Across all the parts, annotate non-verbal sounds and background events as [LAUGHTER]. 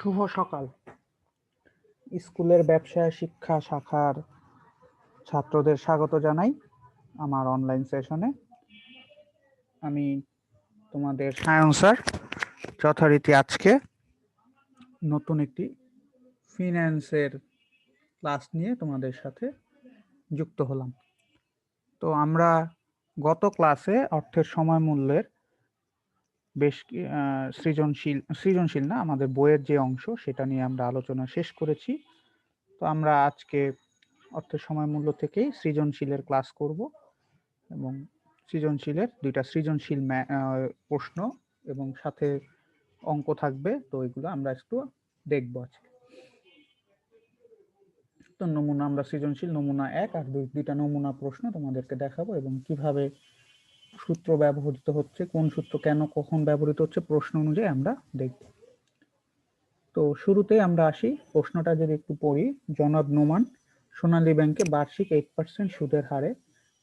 শুভ সকাল। স্কুলের ব্যবসা, শিক্ষা শাখার ছাত্রদের স্বাগত জানাই আমার অনলাইন সেশনে আমি তোমাদের সায়ন স্যার, যথারীতি আজকে নতুন একটি ফিন্যান্সের ক্লাস নিয়ে তোমাদের সাথে যুক্ত হলাম। তো আমরা গত ক্লাসে অর্থের সময় মূল্যের বেশ সৃজনশীল সৃজনশীল না, আমাদের বইয়ের যে অংশ, সেটা নিয়ে আমরা আলোচনা শেষ করেছি। তো আমরা আজকে অর্থের সময় মূল্য থেকেই সৃজনশীলের ক্লাস করব এবং সৃজনশীলের দুইটা সৃজনশীল প্রশ্ন এবং সাথে অঙ্ক থাকবে, তো এগুলো আমরা একটু দেখব আজকে। তো নমুনা, আমরা সৃজনশীল নমুনা এক আর দুই, দুইটা নমুনা প্রশ্ন তোমাদেরকে দেখাবো এবং কীভাবে সূত্র ব্যবহৃত হচ্ছে, কোন সূত্র কেন, কখন ব্যবহৃত হচ্ছে, প্রশ্ন অনুযায়ী আমরা দেখব। তো শুরুতে আমরা আসি, প্রশ্নটা যদি একটু পড়ি, জনাব নোমান, সোনালী ব্যাংকে বার্ষিক এইট পার্সেন্ট সুদের হারে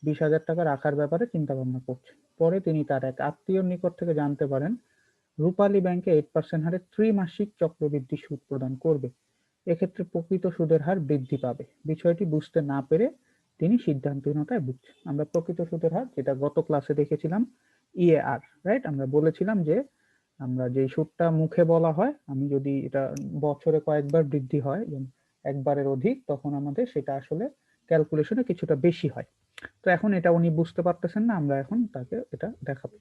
বিশ হাজার টাকা রাখার ব্যাপারে চিন্তা ভাবনা করছে। পরে তিনি তার এক আত্মীয়র নিকট থেকে জানতে পারেন, রূপালী ব্যাংকে এইট পার্সেন্ট হারে ত্রিমাসিক চক্রবৃদ্ধি সুদ প্রদান করবে। এক্ষেত্রে প্রকৃত সুদের হার বৃদ্ধি পাবে। বিষয়টি বুঝতে না পেরে তিনি সিদ্ধান্তহীনতায় ভুগছেন। আমরা প্রকৃত সুদের হার, যেটা গত ক্লাসে দেখেছিলাম ইএআর রাইট আমরা বলেছিলাম যে, আমরা যে সুদটা মুখে বলা হয়, আমি যদি এটা বছরে কয়েকবার বৃদ্ধি হয় একবারের অধিক, তখন আমাদের সেটা আসলে ক্যালকুলেশনে কিছুটা বেশি হয়। তো এখন এটা উনি বুঝতে পারতেছেন না, আমরা এখন তাকে এটা দেখাবো।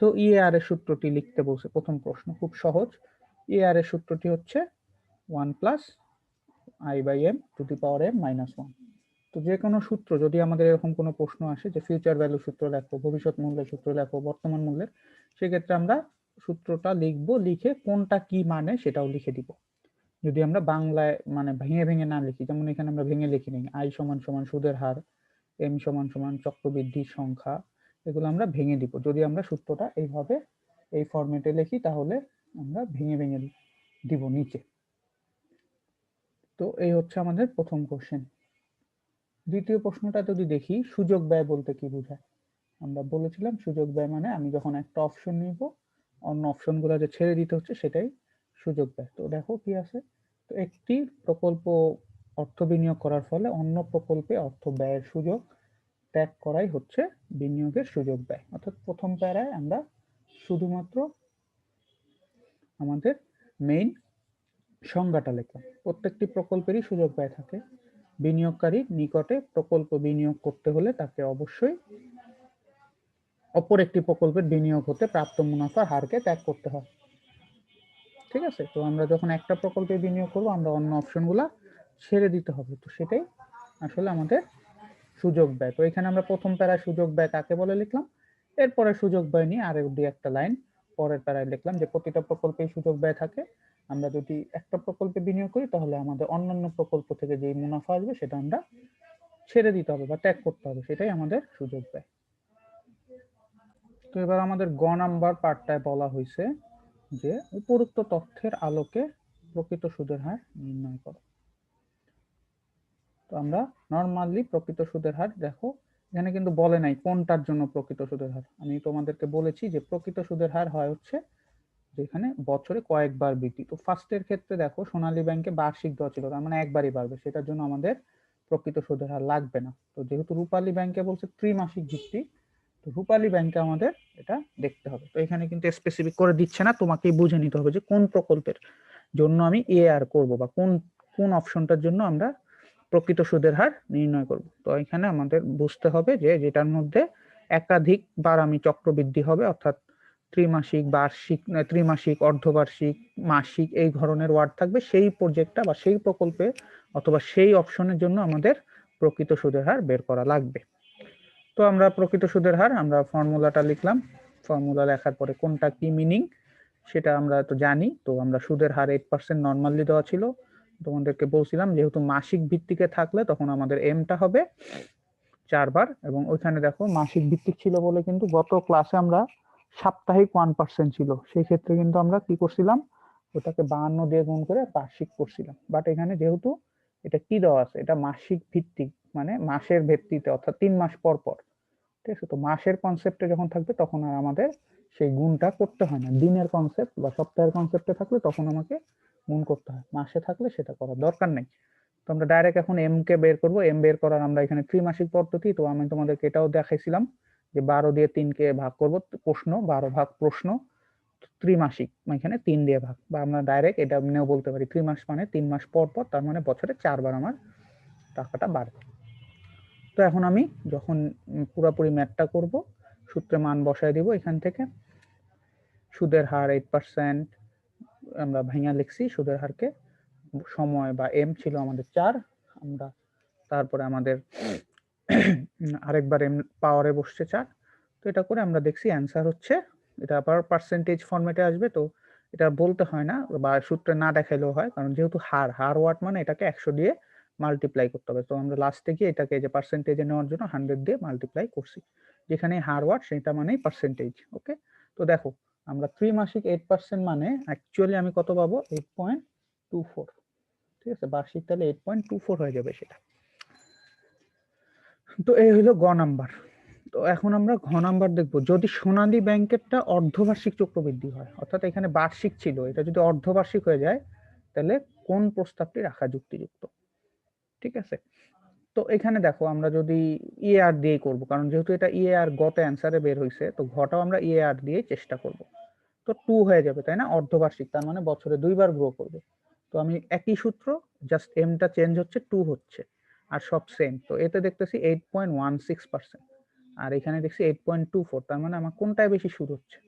তো ইএআর এর সূত্রটি লিখতে বলছে, প্রথম প্রশ্ন, খুব সহজ। ইএআর এর সূত্রটি হচ্ছে one plus I by M to the power M minus one তো যে কোনো সূত্র, যদি আমাদের এরকম কোনো প্রশ্ন আসে যে ফিউচার ভ্যালু সূত্র লেখো, ভবিষ্যৎ মূল্যের সূত্র লেখো, বর্তমান মূল্যের, সেক্ষেত্রে আমরা সূত্রটা লিখব, লিখে কোনটা কি মানে সেটাও লিখে দিব। যদি আমরা বাংলায় মানে ভেঙে ভেঙে না লিখি, যেমন এখানে আমরা ভেঙে লিখি নিই আই সমান সমান সুদের হার এম সমান সমান চক্রবৃদ্ধির সংখ্যা, এগুলো আমরা ভেঙে দিব। যদি আমরা সূত্রটা এইভাবে এই ফরম্যাটে লিখি, তাহলে আমরা ভেঙে ভেঙে দিব নিচে। তো এই হচ্ছে আমাদের প্রথম কোশ্চেন দ্বিতীয় প্রশ্নটা যদি দেখি, সুযোগ ব্যয় বলতে কি বোঝায়? আমরা বলেছিলাম সুযোগ ব্যয় মানে আমি যখন একটা অপশন নিব, অন্য অপশনগুলো যে ছেড়ে দিতে হচ্ছে সেটাই সুযোগ ব্যয়। তো দেখো কি আছে? তো একটি প্রকল্প অর্থ বিনিয়োগ করার ফলে অন্য প্রকল্পে অর্থ ব্যয়ের সুযোগ ত্যাগ করাই হচ্ছে বিনিয়োগের সুযোগ ব্যয়। অর্থাৎ প্রথম প্যারায় আমরা শুধুমাত্র আমাদের মেইন সংজ্ঞাটা লিখলাম। প্রত্যেকটি প্রকল্পেরই সুযোগ ব্যয় থাকে। বিনিয়োগকারীর নিকটে প্রকল্প বিনিয়োগ করতে হলে তাকে অবশ্যই অপর একটি প্রকল্পের বিনিয়োগ হতে প্রাপ্ত মুনাফার হারকে ত্যাগ করতে হয়। ঠিক আছে? তো আমরা যখন একটা প্রকল্পে বিনিয়োগ করব, আমরা অন্য অপশনগুলো ছেড়ে দিতে হবে। তো সেটাই আসলে আমাদের সুযোগ ব্যয়। তো এখানে আমরা প্রথম প্যারায় সুযোগ ব্যয় কাকে বলে লিখলাম? এরপরে সুযোগ ব্যয় নিয়ে আরেক দুই একটা লাইন পরের প্যারায় লিখলাম যে প্রতিটা প্রকল্পেই সুযোগ ব্যয় থাকে। আমরা যদি একটা প্রকল্পে বিনিয়োগ করি, তাহলে আমাদের অন্যান্য প্রকল্প থেকে যে মুনাফা আসবে, সেটা আমরা ছেড়ে দিতে হবে বা ত্যাগ করতে হবে। সেটাই আমাদের সুযোগ দেয়। তো এবার আমাদের গ নাম্বার পার্টটায় বলা হয়েছে যে, উপরোক্ত তথ্যের আলোকে প্রকৃত সুদের হার নির্ণয় করো। তো আমরা নর্মালি প্রকৃত সুদের হার দেখো। এখানে কিন্তু বলে নাই কোনটার জন্য প্রকৃত সুদের হার। আমি তোমাদেরকে বলেছি যে, প্রকৃত সুদের হার হয় হচ্ছে যেখানে বছরে কয়েকবার বৃদ্ধি তো ফার্স্টের ক্ষেত্রে দেখো, সোনালী ব্যাংকে বার্ষিক দেওয়া ছিল, তার মানে একবারই বাড়বে, সেটার জন্য আমাদের প্রকৃত সুদের হার লাগবে না। তো যেহেতু রূপালী ব্যাংকে বলছে ত্রিমাসিক ভিত্তি, তো রূপালী ব্যাংকে আমাদের এটা দেখতে হবে। তো এখানে কিন্তু স্পেসিফিক করে দিচ্ছে না, তোমাকেই বুঝে নিতে হবে যে কোন প্রকল্পের জন্য আমি এ আর করব বা কোন কোন অপশনটার জন্য আমরা প্রকৃত সুদের হার নির্ণয় করব। তো এখানে আমাদের বুঝতে হবে যে যেটার মধ্যে একাধিক বার আমি চক্রবৃদ্ধি হবে, অর্থাৎ ত্রিমাসিক, বার্ষিক ত্রিমাসিক, অর্ধবার্ষিক, মাসিক এই ধরনের ওয়ার্ড থাকবে। সেই প্রজেক্টটা বা সেই প্রকল্পে অথবা সেই অপশনের জন্য আমাদের প্রকৃত সুদের হার বের করা লাগবে। তো আমরা প্রকৃত সুদের হার, আমরা ফর্মুলাটা লিখলাম। ফর্মুলা লেখার পরে কোনটা কি মিনিং সেটা আমরা তো জানি। তো আমরা সুদের হার এইট পার্সেন্ট নর্মালি দেওয়া ছিল। তোমাদেরকে বলছিলাম, যেহেতু মাসিক ভিত্তিকে থাকলে তখন আমাদের এমটা হবে চারবার এবং ওইখানে দেখো মাসিক ভিত্তিক ছিল বলে কিন্তু গত ক্লাসে আমরা সাপ্তাহিক ওয়ান পার্সেন্ট ছিল। সেই ক্ষেত্রে কিন্তু আমরা কি করছিলাম? ওটাকে বাহান্ন দিয়ে গুণ করে বার্ষিক করছিলাম। বাট এখানে যেহেতু এটা কি দেওয়া আছে? এটা মাসিক ভিত্তিক মানে মাসের ভিত্তিতে, অর্থাৎ তিন মাস পর পর। ঠিক আছে? তো মাসের কনসেপ্টে যখন থাকবে, তখন আর আমাদের সেই গুণটা করতে হয় না। দিনের কনসেপ্ট বা সপ্তাহের কনসেপ্টে থাকলে তখন আমাকে গুণ করতে হয়। মাসে থাকলে সেটা করার দরকার নেই। তো আমরা ডাইরেক্ট এখন এম কে বের করব। এম বের করার আমরা এখানে ত্রিমাসিক পদ্ধতি, তো আমি তোমাদেরকে এটাও দেখাইছিলাম। যে বারো দিয়ে তিনকে ভাগ করব প্রশ্ন, বারো ভাগ প্রশ্ন ত্রিমাসিক, এখানে তিন দিয়ে ভাগ, বা আমরা ডাইরেক্ট এটা নিয়েও বলতে পারি। ত্রিমাস মানে তিন মাস পর পর, তার মানে বছরে চারবার আমার টাকাটা বাড়বে। তো এখন আমি যখন পুরোপুরি ম্যাথটা করব, সূত্রে মান বসায় দিব এখান থেকে। সুদের হার এইট পার্সেন্ট আমরা ভেঙে লিখছি, সুদের হারকে সময় বা এম ছিল আমাদের চার, আমরা তারপরে আমাদের [CLEARS THROAT] আরেকবার এম পাওয়ারে বসছে চার তো এটা করে আমরা দেখছি অ্যান্সার হচ্ছে, এটা আবার পার্সেন্টেজ ফর্মেটে আসবে, তো এটা বলতে হয় না, বা সূত্রে না দেখাইলেও হয়, কারণ যেহেতু হার হার ওয়াট মানে এটাকে একশো দিয়ে মাল্টিপ্লাই করতে হবে, তো আমরা লাস্টে গিয়ে এটাকে যে পার্সেন্টেজে নেওয়ার জন্য হান্ড্রেড দিয়ে মাল্টিপ্লাই করছি, যেখানে হার ওয়াট সেটা মানেই পার্সেন্টেজ ওকে তো দেখো, আমরা ত্রিমাসিক এইট পার্সেন্ট মানে অ্যাকচুয়ালি আমি কত পাবো? এইট পয়েন্ট টু ফোর ঠিক আছে? বার্ষিক তাহলে এইট পয়েন্ট টু ফোর হয়ে যাবে সেটা। তো এই হলো গ নাম্বার। তো এখন আমরা ঘ নাম্বার দেখব। যদি সোনালী ব্যাংকেরটা অর্ধবার্ষিক চক্রবৃদ্ধি হয়, অর্থাৎ এখানে বার্ষিক ছিল, এটা যদি অর্ধবার্ষিক হয়ে যায়, তাহলে কোন প্রস্তাবটি রাখা যুক্তিযুক্ত? ঠিক আছে? তো এখানে দেখো, আমরা যদি ইএআর দিয়ে করব, কারণ যেহেতু এটা ইএআর গত অ্যান্সারে বের হয়েছে তো ঘটাও আমরা ইএআর দিয়ে চেষ্টা করব। তো টু হয়ে যাবে, তাই না? অর্ধবার্ষিক, তার মানে বছরে দুইবার গ্রো করবে। তো আমি একই সূত্র জাস্ট এমটা চেঞ্জ হচ্ছে টু হচ্ছে। আর সব সেম তো এতে দেখতেছি eight point one six percent আর এখানে দেখছি এইট পয়েন্ট টু ফোর তার মানে আমার কোনটায় বেশি সুদ হচ্ছে?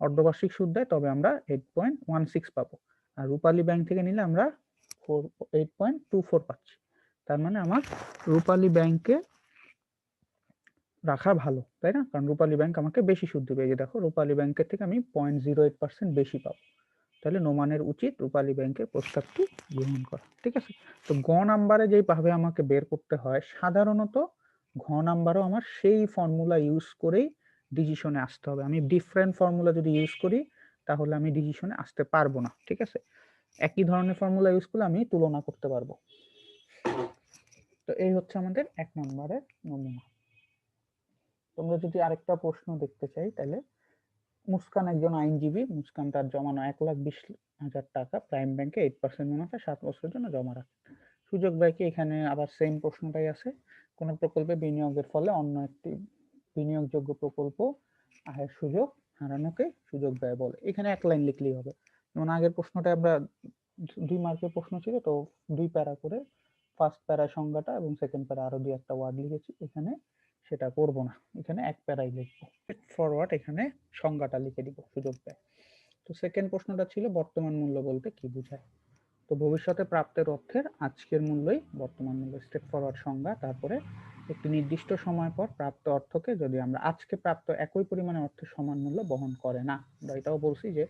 অর্ধবার্ষিক সুদ দেয়, তবে আমরা এইট পয়েন্ট ওয়ান সিক্স পাবো। আর রূপালী ব্যাংক থেকে নিলে আমরা four eight point two four পাচ্ছি। তার মানে আমার রূপালী ব্যাংকে রাখা ভালো, তাই না? কারণ রূপালী ব্যাংক আমাকে বেশি সুদ দেবে। এই যে দেখো, রূপালী ব্যাংকের থেকে আমি পয়েন্ট জিরো এইট পার্সেন্ট বেশি পাবো। তাহলে নোমানের উচিত রূপালী ব্যাংকের প্রস্তাবটি গ্রহণ করা, ঠিক আছে? তো গ নাম্বারে যেভাবে আমাকে বের করতে হয়, সাধারণত ঘ নাম্বারও আমার সেই ফর্মুলা ইউজ করেই ডিসিশনে আসতে হবে। আমি ডিফারেন্ট ফর্মুলা যদি ইউজ করি, তাহলে আমি ডিসিশনে আসতে পারব না, ঠিক আছে? একই ধরনের ফর্মুলা ইউজ করলে আমি তুলনা করতে পারব। তো এই হচ্ছে আমাদের এক নম্বরের নমুনা। তোমরা যদি আরেকটা প্রশ্ন দেখতে চাই, তাহলে মুস্কান একজন আইনজীবী, মুস্কান তার জমানো এক লাখ বিশ হাজার টাকা প্রাইম ব্যাংকে এইট পার্সেন্ট মুনাফা সাত বছরের জন্য জমা রাখে। সুযোগ ব্যয়কে এখানে আবার সেম প্রশ্নটাই আছে। কোন প্রকল্পে বিনিয়োগের ফলে অন্য একটি বিনিয়োগযোগ্য প্রকল্প আয়ের সুযোগ হারানোকে সুযোগ ব্যয় বলে। এখানে এক লাইন লিখলেই হবে। যেমন আগের প্রশ্নটা আমরা দুই মার্কের প্রশ্ন ছিল, তো দুই প্যারা করে ফার্স্ট প্যারা সংজ্ঞাটা এবং সেকেন্ড প্যারা আরও দুই একটা ওয়ার্ড লিখেছি। এখানে সেটা করব না। এখানে এক প্যারাই লিখব। ফরওয়ার্ড এখানে সংজ্ঞাটা লিখে দিব, সুযোগ ব্যয় তো সেকেন্ড প্রশ্নটা ছিল, বর্তমান মূল্য বলতে কি বোঝায়? তো ভবিষ্যতে প্রাপ্তের অর্থের আজকের মূল্যই বর্তমান মূল্য স্টেপ ফরওয়ার্ড সংজ্ঞা। তারপরে একটি নির্দিষ্ট সময় পর প্রাপ্ত অর্থকে যদি আমরা আজকে প্রাপ্ত একই পরিমাণে অর্থের সমান মূল্য বহন করে না, আমরা এটাও বলছি যে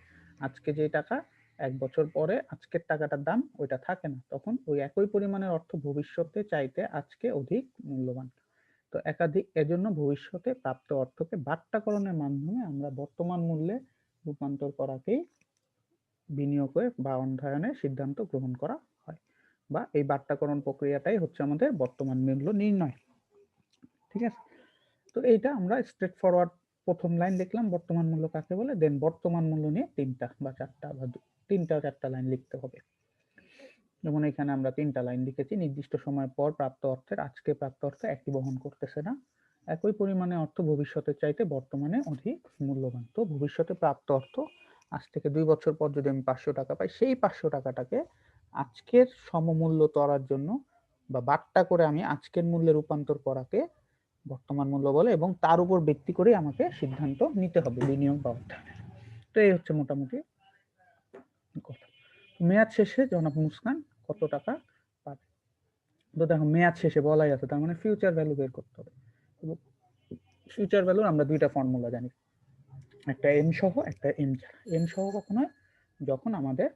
আজকে যে টাকা এক বছর পরে আজকের টাকাটার দাম ওইটা থাকে না, তখন ওই একই পরিমাণের অর্থ ভবিষ্যতে চাইতে আজকে অধিক মূল্যবান। তো একাধিক এজন্য ভবিষ্যতে প্রাপ্ত অর্থকে বাট্টাকরণের মাধ্যমে আমরা বর্তমান মূল্যে রূপান্তর করাকেই বিনিয়োগের বা অন্ধায়নের সিদ্ধান্ত গ্রহণ করা হয় বা এই বাট্টাকরণ প্রক্রিয়াটাই হচ্ছে আমাদের বর্তমান মূল্য নির্ণয়। ঠিক আছে? তো এইটা আমরা স্ট্রেট ফরওয়ার্ড প্রথম লাইন লিখলাম বর্তমান মূল্য কাকে বলে? দেন বর্তমান মূল্য নিয়ে তিনটা বা চারটা বা তিনটা চারটা লাইন লিখতে হবে। যেমন এখানে আমরা তিনটা লাইন লিখেছি, নির্দিষ্ট সময় পর প্রাপ্ত অর্থের, আজকে প্রাপ্ত অর্থ একই বহন করতেছে না। একই পরিমাণে অর্থ ভবিষ্যতের চাইতে বর্তমানে অধিক মূল্যবান। তো ভবিষ্যতে প্রাপ্ত অর্থ, আজ থেকে দুই বছর পর যদি আমি পাঁচশো টাকা পাই, সেই পাঁচশো টাকাটাকে আজকের সমমূল্য তরার জন্য বা বাট্টা করে আমি আজকের মূল্যে রূপান্তর করাকে বর্তমান মূল্য বলে এবং তার উপর ভিত্তি করে আমাকে সিদ্ধান্ত নিতে হবে বিনিয়োগ বা অর্থায়নের। তো এই হচ্ছে মোটামুটি কথা। মেয়াদ শেষে জনাব মুসকান কত টাকা পাবে? তো দেখো, মেয়াদ শেষে বলাই আছে, তার মানে ফিউচার ভ্যালু বের করতে হবে। ফিউচার ভ্যালু আমরা দুইটা ফর্মুলা জানি। একটা এম সহ, একটা এম ছাড়া। এম সহ কখন হয় যখন আমাদের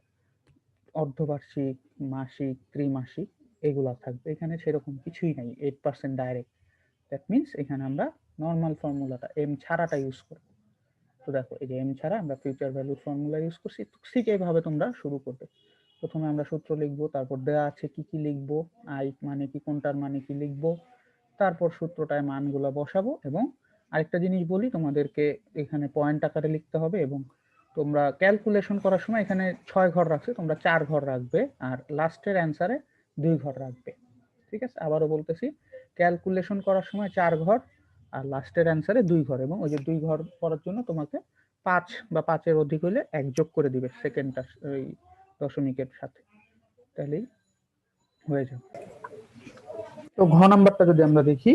অর্ধবার্ষিক, মাসিক, ত্রিমাসিক এগুলা থাকবে, এখানে সেরকম কিছুই নাই eight percent direct that means এখানে আমরা নর্মাল ফর্মুলাটা এম ছাড়াটা ইউজ করব। তো দেখো, এই যে এম ছাড়া আমরা ফিউচার ভ্যালু ফর্মুলা ইউজ করছি, ঠিক এইভাবে তোমরা শুরু করবে। প্রথমে আমরা সূত্র লিখব, তারপর দেওয়া আছে কি কি লিখব, আই মানে কি, কোনটার মানে কি লিখব, তারপর সূত্রটায় মানগুলো বসাবো এবং আরেকটা জিনিস বলি, তোমাদেরকে এখানে পয়েন্ট আকারে লিখতে হবে এবং তোমরা ক্যালকুলেশন করার সময় এখানে ছয় ঘর রাখছে, তোমরা চার ঘর রাখবে আর লাস্টের অ্যান্সারে দুই ঘর রাখবে। ঠিক আছে? আবারও বলতেছি ক্যালকুলেশন করার সময় চার ঘর আর লাস্টের অ্যান্সারে দুই ঘর এবং ওই যে দুই ঘর করার জন্য তোমাকে পাঁচ বা পাঁচের অধিক হলে এক যোগ করে দিবে সেকেন্ডটা, ওই দশমিকের সাথে। তাহলেই হয়ে যাবে। তো ঘ নাম্বারটা যদি আমরা দেখি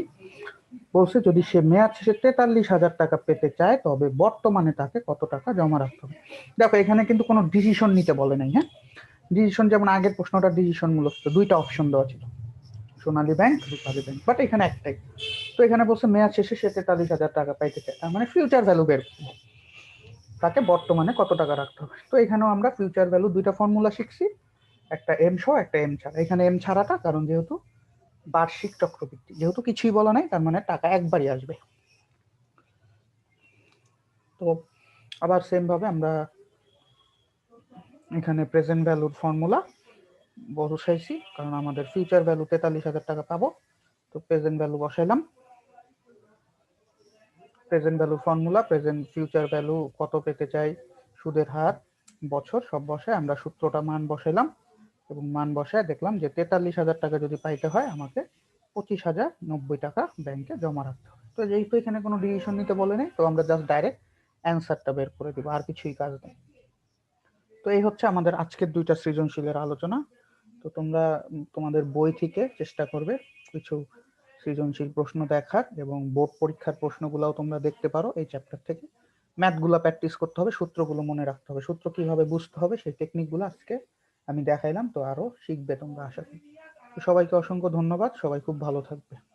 বলছে যদি সে মেয়াদ শেষে তেতাল্লিশ হাজার টাকা পেতে চায় তবে বর্তমানে তাকে কত টাকা জমা রাখতে হবে? দেখো এখানে কিন্তু কোনো ডিসিশন নিতে বলে নাই হ্যাঁ? ডিসিশন যেমন আগের প্রশ্নটা ডিসিশন মূলত ছিল, দুইটা অপশন দেওয়া ছিল। Sonali bank Rupali bank but এখানে একটাই। তো এখানে বলছে মেয়াদ শেষে সে তেতাল্লিশ হাজার টাকা পাইতে চায়। তার মানে ফিউচার ভ্যালু বের তাকে বর্তমানে কত টাকা রাখতে হবে? তো এখানেও আমরা ফিউচার ভ্যালু দুইটা ফর্মুলা শিখছি। একটা এম সহ, একটা এম ছাড়া। এখানে এম ছাড়াটা, কারণ যেহেতু বার্ষিক চক্রবৃদ্ধি, যেহেতু কিছুই বলা নাই, তার মানে টাকা একবারই আসবে। তো আবার সেম ভাবে আমরা এখানে প্রেজেন্ট ভ্যালুর ফর্মুলা বসাইছি, কারণ আমাদের ফিউচার ভ্যালু তেতাল্লিশ হাজার টাকা পাবো। তো present value বসাইলাম। Present value formula present future value কত পেতে চাই, সুদের হার, বছর, সব বসায় আমরা সূত্রটা মান বসাইলাম এবং মান বসায় দেখলাম যে তেতাল্লিশ হাজার টাকা যদি পাইতে হয়, আমাকে পঁচিশ হাজার নব্বই টাকা ব্যাংকে জমা রাখতে হবে। তো যেহেতু এখানে কোনো ডিসিশন নিতে বলে নেই, তো আমরা জাস্ট ডাইরেক্ট অ্যান্সারটা বের করে দিব, আর কিছুই কাজ নেই। তো এই হচ্ছে আমাদের আজকের দুইটা সৃজনশীলের আলোচনা। তো তোমরা তোমাদের বই থেকে চেষ্টা করবে কিছু সৃজনশীল প্রশ্ন দেখার এবং বোর্ড পরীক্ষার প্রশ্নগুলোও তোমরা দেখতে পারো এই চ্যাপ্টার থেকে। ম্যাথগুলো প্র্যাকটিস করতে হবে, সূত্রগুলো মনে রাখতে হবে। সূত্র কীভাবে বুঝতে হবে সেই টেকনিকগুলো আজকে আমি দেখাইলাম, তো আরও শিখবে তোমরা আশা করি। সবাইকে অসংখ্য ধন্যবাদ, সবাই খুব ভালো থাকবে।